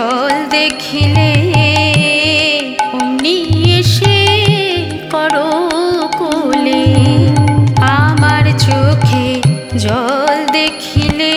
জল দেখিলে অমনি এসে করো কোলে আমার চোখে জল দেখিলে